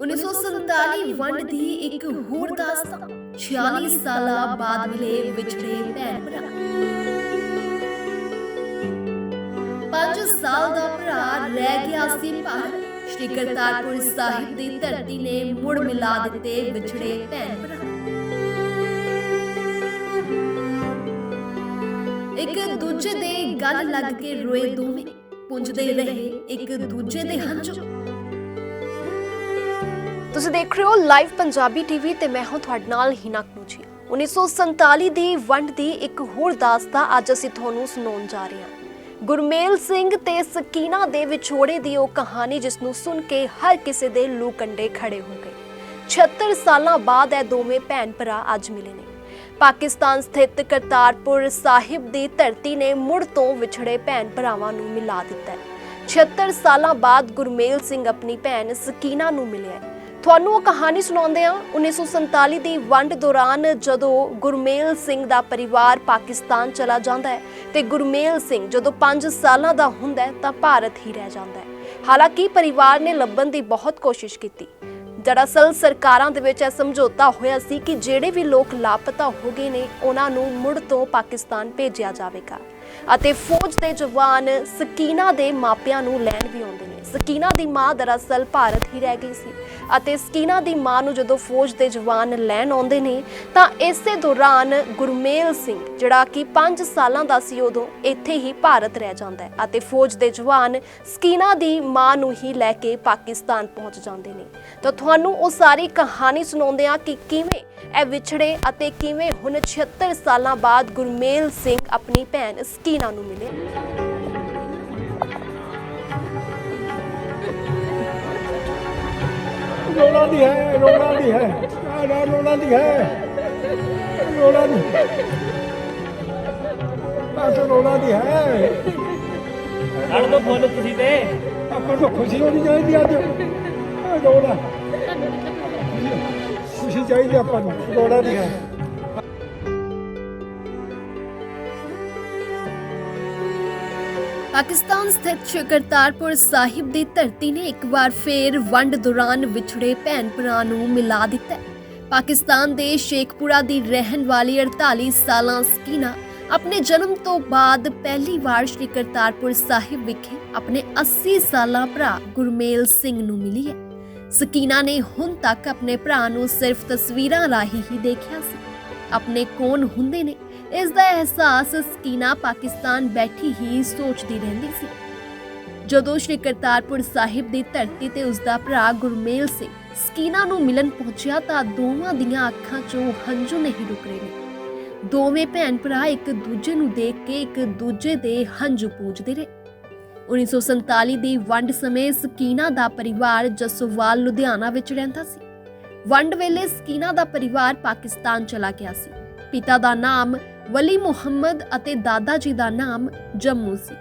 1947 ਵੰਡ ਦੀ ਇੱਕ ਹੋਰ ਦਾਸਤਾਨ 46 ਸਾਲਾਂ ਬਾਅਦ ਮਿਲੇ ਵਿਛੜੇ ਭੈਣ ਭਰਾ। 5 ਸਾਲ ਦਾ ਭਰਾ ਰਹਿ ਗਿਆ ਸੀ ਪਰ ਸ਼੍ਰੀ ਕਰਤਾਰਪੁਰ ਸਾਹਿਬ ਦੀ ਧਰਤੀ ਨੇ ਮੁੜ ਮਿਲਾ ਦਿੱਤੇ ਵਿਛੜੇ ਭੈਣ ਭਰਾ। ਇੱਕ ਦੂਜੇ ਦੇ ਗਲ ਲੱਗ ਕੇ ਰੋਏ ਦੋਵੇਂ। ਪੁੰਝਦੇ ਰਹੇ, ਇੱਕ ਦੂਜੇ ਦੇ ਹੰਝੂ। ਤੁਸੀਂ ਦੇਖ ਰਹੇ ਹੋ ਲਾਈਵ ਪੰਜਾਬੀ ਟੀਵੀ ਤੇ ਮੈਂ ਹਾਂ ਤੁਹਾਡੇ ਨਾਲ ਹਿਨਾ ਕਨੂਜੀ। 1947 ਦੀ ਵੰਡ ਦੀ ਇੱਕ ਹੋਰ ਦਾਸਤਾ ਅੱਜ ਅਸੀਂ ਤੁਹਾਨੂੰ ਸੁਣਾਉਣ ਜਾ ਰਹੇ ਹਾਂ। ਗੁਰਮੇਲ ਸਿੰਘ ਤੇ ਸਕੀਨਾ ਦੇ ਵਿਛੋੜੇ ਦੀ ਉਹ ਕਹਾਣੀ ਜਿਸ ਨੂੰ ਸੁਣ ਕੇ ਹਰ ਕਿਸੇ ਦੇ ਲੂ ਕੰਡੇ ਖੜੇ ਹੋ ਗਏ। 76 ਸਾਲਾਂ ਬਾਅਦ ਇਹ ਦੋਵੇਂ ਭੈਣ ਭਰਾ ਅੱਜ ਮਿਲੇ ਨੇ। ਪਾਕਿਸਤਾਨ ਸਥਿਤ ਕਰਤਾਰਪੁਰ ਸਾਹਿਬ ਦੀ ਧਰਤੀ ਨੇ ਮੁੜ ਤੋਂ ਵਿਛੜੇ ਭੈਣ ਭਰਾਵਾਂ ਨੂੰ ਮਿਲਾ ਦਿੱਤਾ ਹੈ। 76 ਸਾਲਾਂ ਬਾਅਦ ਗੁਰਮੇਲ ਸਿੰਘ ਆਪਣੀ ਭੈਣ ਸਕੀਨਾ ਨੂੰ ਮਿਲਿਆ ਤੁਹਾਨੂੰ ਉਹ ਕਹਾਣੀ ਸੁਣਾਉਂਦੇ ਹਾਂ। 1947 ਦੀ ਵੰਡ ਦੌਰਾਨ ਜਦੋਂ ਗੁਰਮੇਲ ਸਿੰਘ ਦਾ ਪਰਿਵਾਰ ਪਾਕਿਸਤਾਨ ਚਲਾ ਜਾਂਦਾ ਹੈ ਤੇ ਗੁਰਮੇਲ ਸਿੰਘ ਜਦੋਂ 5 ਸਾਲਾਂ ਦਾ ਹੁੰਦਾ ਹੈ ਤਾਂ ਭਾਰਤ ਹੀ ਰਹਿ ਜਾਂਦਾ ਹੈ। ਹਾਲਾਂਕਿ ਪਰਿਵਾਰ ਨੇ ਲੱਭਣ ਦੀ ਬਹੁਤ ਕੋਸ਼ਿਸ਼ ਕੀਤੀ। ਦਰਅਸਲ ਸਰਕਾਰਾਂ ਦੇ ਵਿੱਚ ਇਹ ਸਮਝੌਤਾ ਹੋਇਆ ਸੀ ਕਿ ਜਿਹੜੇ ਵੀ ਲੋਕ ਲਾਪਤਾ ਹੋ ਗਏ ਨੇ, ਉਹਨਾਂ ਨੂੰ ਮੁੜ ਤੋਂ ਪਾਕਿਸਤਾਨ ਭੇਜਿਆ ਜਾਵੇਗਾ। ਅਤੇ ਫੌਜ ਦੇ ਜਵਾਨ ਸਕੀਨਾ ਦੇ ਮਾਪਿਆਂ ਨੂੰ ਲੈਣ ਵੀ ਆਉਂਦੇ ਨੇ। ਸਕੀਨਾ ਦੀ ਮਾਂ ਦਰਅਸਲ ਭਾਰਤ ਹੀ ਰਹਿ ਗਈ ਸੀ। ਅਤੇ ਸਕੀਨਾ ਦੀ ਮਾਂ ਨੂੰ ਜਦੋਂ ਫੌਜ ਦੇ ਜਵਾਨ ਲੈਣ ਆਉਂਦੇ ਨੇ, ਤਾਂ ਇਸੇ ਦੌਰਾਨ ਗੁਰਮੇਲ ਸਿੰਘ, ਜਿਹੜਾ ਕਿ 5 ਸਾਲਾਂ ਦਾ ਸੀ ਉਦੋਂ, ਇੱਥੇ ਹੀ ਭਾਰਤ ਰਹਿ ਜਾਂਦਾ ਹੈ ਅਤੇ ਫੌਜ ਦੇ ਜਵਾਨ ਸਕੀਨਾ ਦੀ ਮਾਂ ਨੂੰ ਹੀ ਲੈ ਕੇ ਪਾਕਿਸਤਾਨ ਪਹੁੰਚ ਜਾਂਦੇ ਨੇ। ਤਾਂ ਤੁਹਾਨੂੰ ਉਹ ਸਾਰੀ ਕਹਾਣੀ ਸੁਣਾਉਂਦੇ ਆ ਕਿ ਕਿਵੇਂ ਇਹ ਵਿਛੜੇ ਅਤੇ ਕਿਵੇਂ ਹੁਣ 76 ਸਾਲਾਂ ਬਾਅਦ ਗੁਰਮੇਲ ਸਿੰਘ ਆਪਣੀ ਭੈਣ ਸਕੀਨਾ ਨੂੰ ਮਿਲੇ। ਰੋਣਾ ਦੀ ਹੈ ਰੋਣਾ ਦੀ ਹੈ। ਆਹ ਰੋਣਾ ਦੀ ਹੈ। ਰੋਣਾ ਦੀ। ਤਾਂ ਰੋਣਾ ਦੀ ਹੈ। ਲੜ ਦੋ ਫੁੱਲ ਤੁਸੀਂ ਤੇ। ਆਪਾਂ ਨੂੰ ਖੁਸ਼ੀ ਹੋਣੀ ਚਾਹੀਦੀ ਅੱਜ। ਰੋਣਾ ਖੁਸ਼ੀ ਚਾਹੀਦੀ ਆਪਾਂ ਨੂੰ। ਰੋਣਾ ਦੀ ਹੈ। ਪਾਕਿਸਤਾਨ ਸਥਿਤ ਸ਼੍ਰੀ ਸਾਹਿਬ ਦੀ ਧਰਤੀ ਨੇ ਇੱਕ ਵਾਰ ਫੇਰ ਵੰਡ ਦੌਰਾਨ ਵਿਛੜੇ ਭੈਣ ਭਰਾ ਨੂੰ ਮਿਲਾ ਦਿੱਤਾ ਪਾਕਿਸਤਾਨ ਦੇ ਸ਼ੇਖਪੁਰਾ ਦੀ ਰਹਿਣ ਵਾਲੀ 48 ਸਾਲਾਂ ਸਕੀਨਾ ਆਪਣੇ ਜਨਮ ਤੋਂ ਬਾਅਦ ਪਹਿਲੀ ਵਾਰ ਸ਼੍ਰੀ ਕਰਤਾਰਪੁਰ ਸਾਹਿਬ ਵਿਖੇ ਆਪਣੇ 80 ਸਾਲਾਂ ਭਰਾ ਗੁਰਮੇਲ ਸਿੰਘ ਨੂੰ ਮਿਲੀ ਹੈ। ਸਕੀਨਾ ਨੇ ਹੁਣ ਤੱਕ ਆਪਣੇ ਭਰਾ ਨੂੰ ਸਿਰਫ ਤਸਵੀਰਾਂ ਰਾਹੀਂ ਹੀ ਦੇਖਿਆ ਸੀ। ਆਪਣੇ ਕੌਣ ਹੁੰਦੇ ਨੇ। ਇਸ ਦਾ ਅਹਿਸਾਸ ਸਕੀਨਾ ਪਾਕਿਸਤਾਨ ਬੈਠੀ ਹੀ ਸੋਚਦੀ ਰਹਿੰਦੀ ਸੀ। ਜਦੋਂ ਸ਼੍ਰੀ ਕਰਤਾਰਪੁਰ ਸਾਹਿਬ ਦੀ ਧਰਤੀ ਤੇ ਉਸ ਦਾ ਭਰਾ ਗੁਰਮੇਲ ਸਿੰਘ ਸਕੀਨਾ ਨੂੰ ਮਿਲਣ ਪਹੁੰਚਿਆ ਤਾਂ ਦੋਵਾਂ ਦੀਆਂ ਅੱਖਾਂ 'ਚੋਂ ਹੰਝੂ ਨਹੀਂ ਰੁਕ ਰਹੇ ਨੇ। ਦੋਵੇਂ ਭੈਣ ਭਰਾ ਇੱਕ ਦੂਜੇ ਨੂੰ ਦੇਖ ਕੇ ਇੱਕ ਦੂਜੇ ਦੇ ਹੰਝੂ ਪੂਜਦੇ ਰਹੇ। 1947 ਦੀ ਵੰਡ ਸਮੇਂ ਸਕੀਨਾ ਦਾ ਪਰਿਵਾਰ ਜਸੋਵਾਲ, ਲੁਧਿਆਣਾ ਵਿੱਚ ਰਹਿੰਦਾ ਸੀ। ਵੰਡ ਵੇਲੇ ਸਕੀਨਾ ਦਾ ਪਰਿਵਾਰ ਪਾਕਿਸਤਾਨ ਚਲਾ ਗਿਆ ਸੀ। ਪਿਤਾ ਦਾ ਨਾਮ ਵਲੀ ਮੁਹੰਮਦ ਅਤੇ ਦਾਦਾ ਜੀ ਦਾ ਨਾਮ ਜੰਮੂ ਸੀ।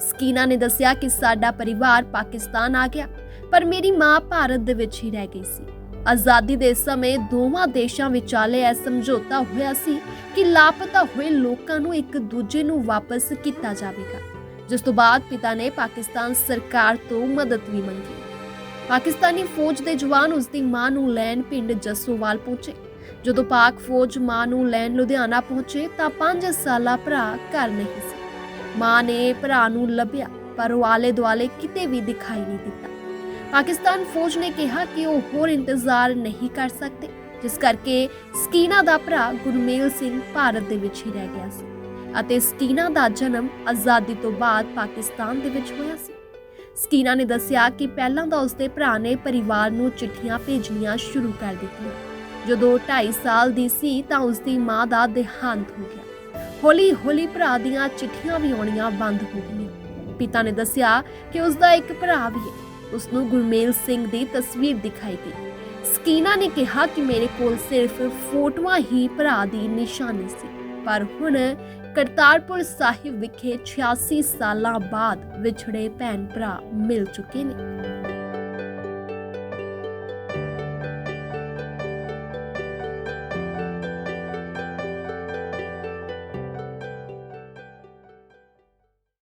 ਸਕੀਨਾ ਨੇ ਦੱਸਿਆ ਕਿ ਸਾਡਾ ਪਰਿਵਾਰ ਪਾਕਿਸਤਾਨ ਆ ਗਿਆ, ਪਰ ਮੇਰੀ ਮਾਂ ਭਾਰਤ ਦੇ ਵਿੱਚ ਹੀ ਰਹਿ ਗਈ ਸੀ। ਆਜ਼ਾਦੀ ਦੇ ਸਮੇਂ ਦੋਵਾਂ ਦੇਸ਼ਾਂ ਵਿਚਾਲੇ ਇਹ ਸਮਝੌਤਾ ਹੋਇਆ ਸੀ ਕਿ ਲਾਪਤਾ ਹੋਏ ਲੋਕਾਂ ਨੂੰ ਇੱਕ ਦੂਜੇ ਨੂੰ ਵਾਪਸ ਕੀਤਾ ਜਾਵੇਗਾ। ਜਿਸ ਤੋਂ ਬਾਅਦ ਪਿਤਾ ਨੇ ਪਾਕਿਸਤਾਨ ਸਰਕਾਰ ਤੋਂ ਮਦਦ ਵੀ ਮੰਗੀ। ਪਾਕਿਸਤਾਨੀ ਫੌਜ ਦੇ ਜਵਾਨ ਉਸ ਦੀ ਮਾਂ ਨੂੰ ਲੈਣ ਪਿੰਡ ਜੱਸੋਵਾਲ ਪਹੁੰਚੇ। ਜਦੋਂ ਪਾਕ ਫੌਜ ਮਾਂ ਨੂੰ ਲੈਣ ਲੁਧਿਆਣਾ ਪਹੁੰਚੇ ਤਾਂ 5 ਸਾਲਾ ਭਰਾ ਘਰ ਨਹੀਂ ਸੀ। ਮਾਂ ਨੇ ਭਰਾ ਨੂੰ ਲੱਭਿਆ, ਪਰ ਉਹ ਆਲੇ ਦੁਆਲੇ ਕਿਤੇ ਵੀ ਦਿਖਾਈ ਨਹੀਂ ਦਿੱਤਾ। ਪਾਕਿਸਤਾਨ ਫੌਜ ਨੇ ਕਿਹਾ ਕਿ ਉਹ ਹੋਰ ਇੰਤਜ਼ਾਰ ਨਹੀਂ ਕਰ ਸਕਦੇ, ਜਿਸ ਕਰਕੇ ਸਕੀਨਾ ਦਾ ਭਰਾ ਗੁਰਮੇਲ ਸਿੰਘ ਭਾਰਤ ਦੇ ਵਿੱਚ ਹੀ ਰਹਿ ਗਿਆ ਸੀ ਅਤੇ ਸਕੀਨਾ ਦਾ ਜਨਮ ਆਜ਼ਾਦੀ ਤੋਂ ਬਾਅਦ ਪਾਕਿਸਤਾਨ ਦੇ ਵਿੱਚ ਹੋਇਆ ਸੀ। ਸਕੀਨਾ ਨੇ ਦੱਸਿਆ ਕਿ ਪਹਿਲਾਂ ਤਾਂ ਉਸਦੇ ਭਰਾ ਨੇ ਪਰਿਵਾਰ ਨੂੰ ਚਿੱਠੀਆਂ ਭੇਜਣੀਆਂ ਸ਼ੁਰੂ ਕਰ ਦਿੱਤੀਆਂ। ਜਦੋਂ 2.5 ਸਾਲ ਦੀ ਸੀ ਤਾਂ ਉਸਦੀ ਮਾਂ ਦਾ ਦੇਹਾਂਤ ਹੋ ਗਿਆ। ਹੌਲੀ-ਹੌਲੀ ਭਰਾ ਦੀਆਂ ਚਿੱਠੀਆਂ ਵੀ ਆਉਣੀਆਂ ਬੰਦ ਹੋ ਗਈਆਂ। ਪਿਤਾ ਨੇ ਦੱਸਿਆ ਕਿ ਉਸਦਾ ਇੱਕ ਭਰਾ ਵੀ ਹੈ। ਉਸ ਨੂੰ ਗੁਰਮੇਲ ਸਿੰਘ ਦੀ ਤਸਵੀਰ ਦਿਖਾਈ ਗਈ। ਸਕੀਨਾ ਨੇ ਕਿਹਾ ਕਿ ਮੇਰੇ ਕੋਲ ਸਿਰਫ ਫੋਟੋਆਂ ਹੀ ਭਰਾ ਦੀ ਨਿਸ਼ਾਨੀ ਸੀ। ਪਰ ਹੁਣ ਕਰਤਾਰਪੁਰ ਸਾਹਿਬ ਵਿਖੇ 86 ਸਾਲਾਂ ਬਾਅਦ ਵਿਛੜੇ ਭੈਣ ਭਰਾ ਮਿਲ ਚੁੱਕੇ ਨੇ।